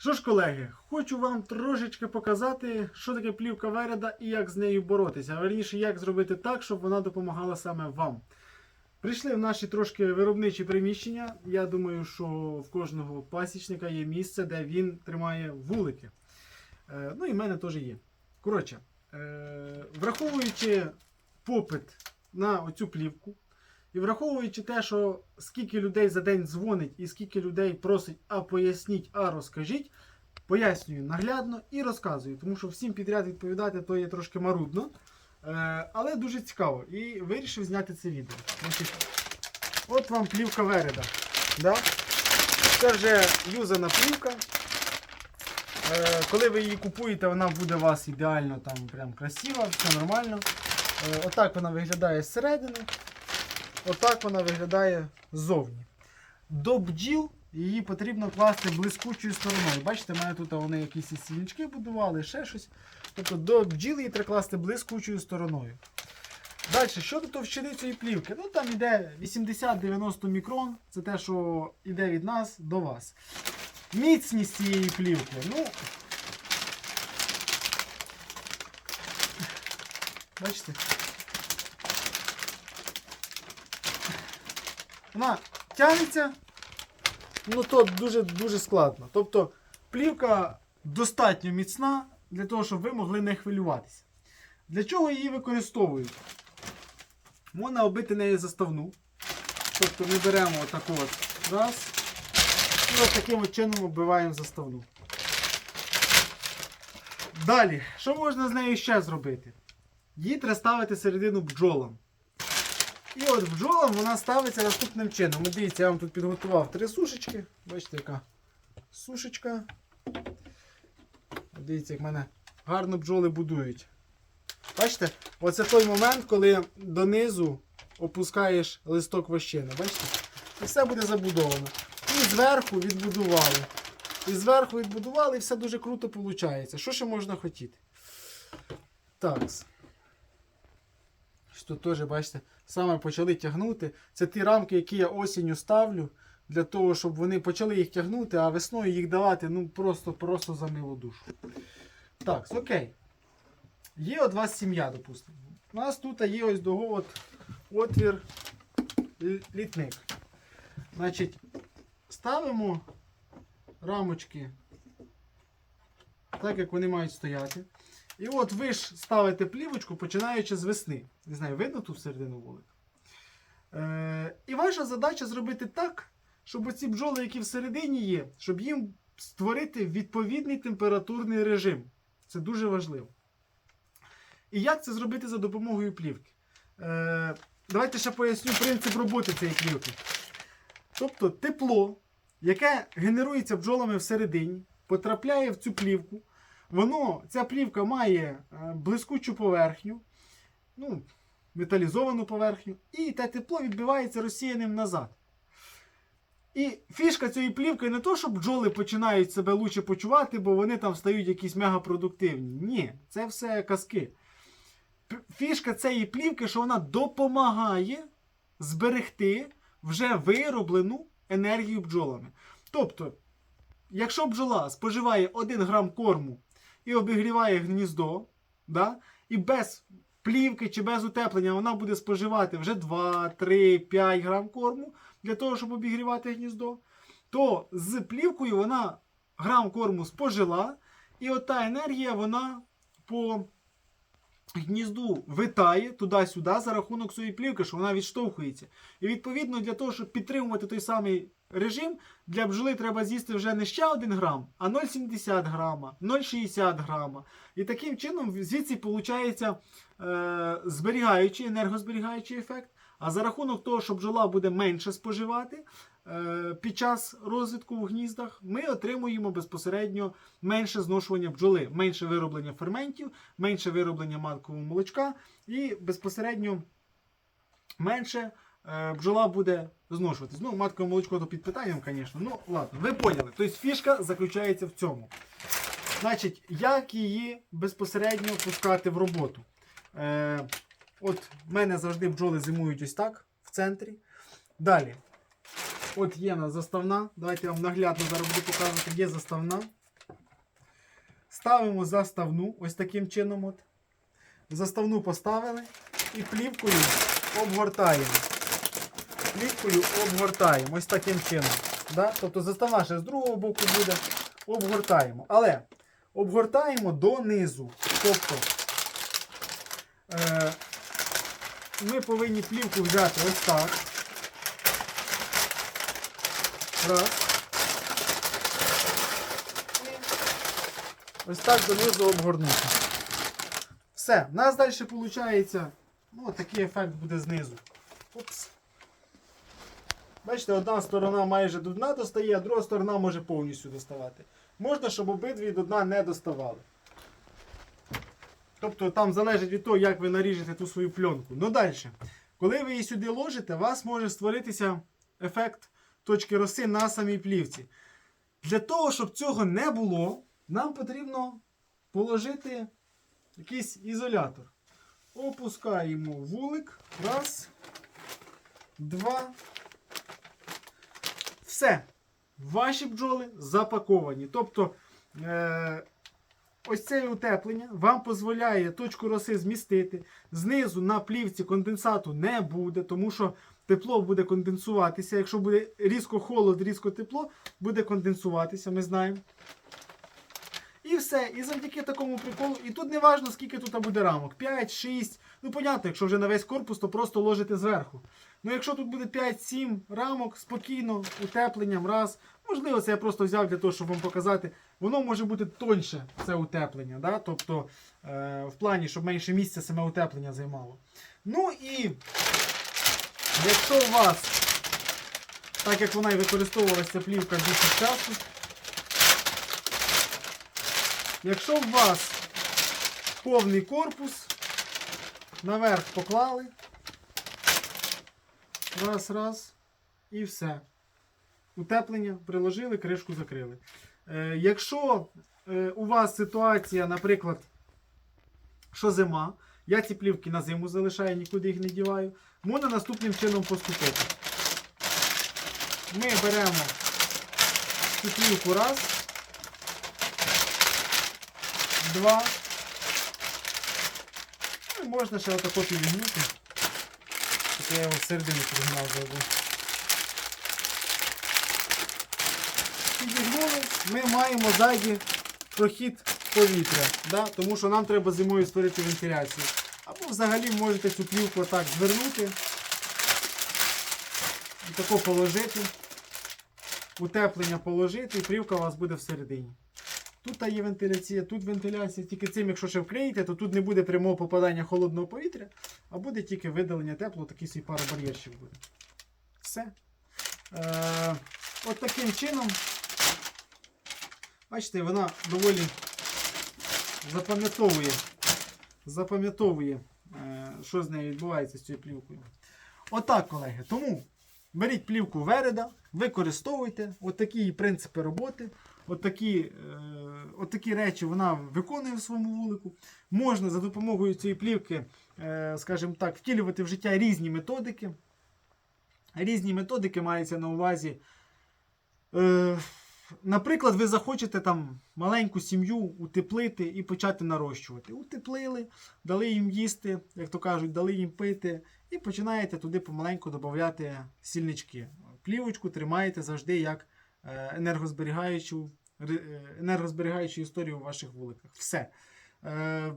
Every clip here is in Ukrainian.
Що ж, колеги, хочу вам трошечки показати, що таке плівка Вереда і як з нею боротися. А верніше, як зробити так, щоб вона допомагала саме вам. Прийшли в наші трошки виробничі приміщення. Я думаю, що в кожного пасічника є місце, де він тримає вулики. Е, ну і в мене теж є. Коротше, е, враховуючи попит на оцю плівку, і враховуючи те, що скільки людей за день дзвонить і скільки людей просить, а поясніть, а розкажіть, пояснюю наглядно і розказую, тому що всім підряд відповідати то є трошки марудно. Е, але дуже цікаво. І вирішив зняти це відео. От вам плівка Вереда. Да? Це вже юзана плівка. Е, коли ви її купуєте, вона буде у вас ідеально там прям красива, все нормально. Е, отак вона виглядає зсередини. Отак вона виглядає ззовні. До бджіл її потрібно класти блискучою стороною. Бачите, мене тут вони якісь і сільнички будували, ще щось. Тобто до бджіл її треба класти блискучою стороною. Далі, щодо товщини цієї плівки, ну там йде 80-90 мікрон, це те, що йде від нас до вас. Міцність цієї плівки, ну. Бачите? Вона тягнеться, ну то дуже дуже складно. Тобто плівка достатньо міцна для того, щоб ви могли не хвилюватися. Для чого її використовують? Можна оббити нею заставну. Тобто ми беремо отаку от раз. І от таким от чином оббиваємо заставну. Далі, що можна з нею ще зробити? Її треба ставити середину бджолам. І от бджолам вона ставиться наступним чином. Дивіться, я вам тут підготував три сушечки. Бачите, яка сушечка. Дивіться, як мене гарно бджоли будують. Бачите? Оце той момент, коли донизу опускаєш листок вощини. Бачите? І все буде забудовано. І зверху відбудували. І зверху відбудували, і все дуже круто виходить. Що ще можна хотіти? Так. Тут теж, бачите, саме почали тягнути. Це ті рамки, які я осінню ставлю, для того, щоб вони почали їх тягнути, а весною їх давати ну просто просто за милу душу. Так, окей. Є от вас сім'я, допустимо. У нас тут є ось того от отвір літник. Значить, ставимо рамочки так, як вони мають стояти. І от ви ж ставите плівочку, починаючи з весни. Не знаю, видно ту середину вулик. Е, і ваша задача зробити так, щоб оці бджоли, які всередині є, щоб їм створити відповідний температурний режим. Це дуже важливо. І як це зробити за допомогою плівки? Е, давайте ще поясню принцип роботи цієї плівки. Тобто тепло, яке генерується бджолами всередині, потрапляє в цю плівку. Воно, ця плівка має е, блискучу поверхню, ну, металізовану поверхню, і те тепло відбивається розсіяним назад. І фішка цієї плівки не то, що бджоли починають себе лучше почувати, бо вони там стають якісь мегапродуктивні. Ні, це все казки. Фішка цієї плівки, що вона допомагає зберегти вже вироблену енергію бджолами. Тобто, якщо бджола споживає 1 грам корму і обігріває гніздо, да, і без плівки чи без утеплення вона буде споживати вже 2, 3, 5 грам корму для того, щоб обігрівати гніздо, то з плівкою вона грам корму спожила, і ота енергія вона по гнізду витає туди-сюди за рахунок своєї плівки, що вона відштовхується. І відповідно для того, щоб підтримувати той самий режим, для бджоли треба з'їсти вже не ще 1 грам, а 0,70 грама, 0,60 грама. І таким чином звідси виходить е, зберігаючий, енергозберігаючий ефект. А за рахунок того, що бджола буде менше споживати під час розвитку в гніздах, ми отримуємо безпосередньо менше зношування бджоли, менше вироблення ферментів, менше вироблення маткового молочка і безпосередньо менше е, бджола буде зношуватись. Ну, маткове молочко то під питанням, звісно. Ну, ладно, ви поняли. Тобто фішка заключається в цьому. Значить, як її безпосередньо пускати в роботу? Е, от в мене завжди бджоли зимують ось так, в центрі. Далі. От є у нас заставна. Давайте я вам наглядно зараз буду показувати. Є заставна. ставимо заставну, ось таким чином. От. Заставну поставили і плівкою обгортаємо. Плівкою обгортаємо ось таким чином. Да? Тобто заставна ще з другого боку буде. Обгортаємо. Але обгортаємо донизу. Тобто е, ми повинні плівку взяти ось так. Раз. Ось так донизу обгорнути. Все, в нас далі виходить, ну, такий ефект буде знизу. Опс. Бачите, одна сторона майже до дна достає, а друга сторона може повністю доставати. Можна, щоб обидві до дна не доставали. Тобто там залежить від того, як ви наріжете ту свою пленку. Ну далі. Коли ви її сюди ложите, у вас може створитися ефект точки роси на самій плівці. Для того, щоб цього не було, нам потрібно положити якийсь ізолятор. Опускаємо вулик. Раз. Два. Все. Ваші бджоли запаковані. Тобто, е- ось це утеплення вам дозволяє точку роси змістити. Знизу на плівці конденсату не буде, тому що тепло буде конденсуватися. Якщо буде різко холод, різко тепло, буде конденсуватися, ми знаємо. І все. І завдяки такому приколу. І тут не важливо, скільки тут буде рамок. 5, 6. Ну, понятно, якщо вже на весь корпус, то просто ложите зверху. Ну, якщо тут буде 5-7 рамок, спокійно, утепленням, раз. Можливо, це я просто взяв для того, щоб вам показати. Воно може бути тоньше, це утеплення. Да? Тобто е, в плані, щоб менше місця саме утеплення займало. Ну і якщо у вас, так як вона і використовувалася плівка більше часу, якщо у вас повний корпус, наверх поклали, раз, раз, і все. Утеплення приложили, кришку закрили. Е, якщо е, у вас ситуація, наприклад, що зима, я ці плівки на зиму залишаю, нікуди їх не діваю, можна наступним чином поступити. Ми беремо цю плівку раз, два. Ну, і можна ще отако підігнути. Щоб я його всередину пригнав забув. Підігнули, ми маємо ззаді прохід повітря, да? тому що нам треба зимою створити вентиляцію. Взагалі можете цю плівку так звернути і тако положити, утеплення положити, і плівка у вас буде всередині. Тут є вентиляція, тут вентиляція, тільки цим, якщо ще вклеїте, то тут не буде прямого попадання холодного повітря, а буде тільки видалення теплого, такий свій паробар'єрчик буде. Все. Е, от таким чином. Бачите, вона доволі запам'ятовує, запам'ятовує, що з нею відбувається з цією плівкою. Отак, колеги. Тому беріть плівку Вереда, використовуйте отакі принципи роботи. Отакі, е, отакі речі вона виконує в своєму вулику. Можна за допомогою цієї плівки, е, скажімо так, втілювати в життя різні методики. Різні методики маються на увазі. Наприклад, ви захочете там маленьку сім'ю утеплити і почати нарощувати. Утеплили, дали їм їсти, як то кажуть, дали їм пити, і починаєте туди помаленьку додати сільнички. Плівочку тримаєте завжди як е, енергозберігаючу, е, енергозберігаючу історію у ваших вуликах. Все. Е,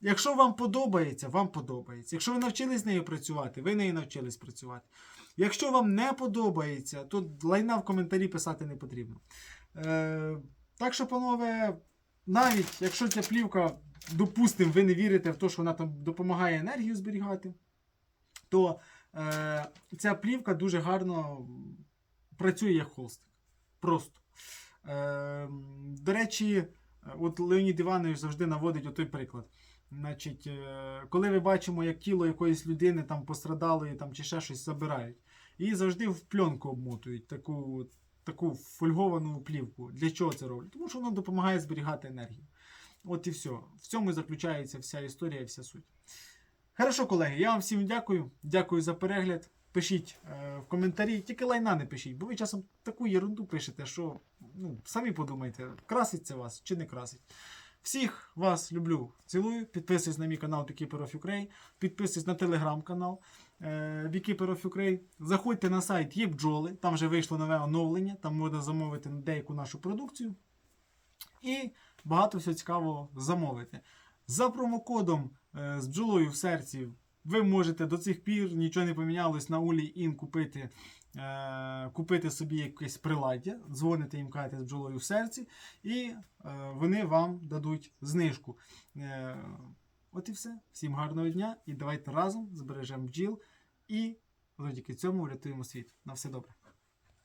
Якщо вам подобається, вам подобається. Якщо ви навчились нею працювати, ви нею навчились працювати. Якщо вам не подобається, то лайна в коментарі писати не потрібно. Е, так що, панове, навіть якщо ця плівка, допустимо, ви не вірите в те, що вона там допомагає енергію зберігати, то е, ця плівка дуже гарно працює як холстик. Просто. Е, до речі, от Леонід Іванович завжди наводить отой приклад. Значить, е, коли ми бачимо, як тіло якоїсь людини там пострадалої там, чи ще щось забирають, і завжди в пленку обмотують таку, таку фольговану плівку. Для чого це роблять? Тому що воно допомагає зберігати енергію. От і все. В цьому і заключається вся історія вся суть. Хорошо, колеги, я вам всім дякую. Дякую за перегляд. пишіть е, в коментарі, тільки лайна не пишіть, бо ви часом таку єрунду пишете, що ну, самі подумайте, красить це вас чи не красить. Всіх вас люблю, цілую. Підписуйтесь на мій канал of Ukraine, підписуйтесь на телеграм-канал Beekeeper of Ukraine. Заходьте на сайт є бджоли, там вже вийшло нове оновлення, там можна замовити деяку нашу продукцію. І багато всього цікавого замовити. За промокодом е, з бджолою в серці ви можете до цих пір нічого не помінялось на Улі Ін купити, е, купити собі якесь приладдя, дзвоните їм, кажете з бджолою в серці, і е, вони вам дадуть знижку. Е, от і все. Всім гарного дня і давайте разом збережемо бджіл і завдяки цьому врятуємо світ. На все добре.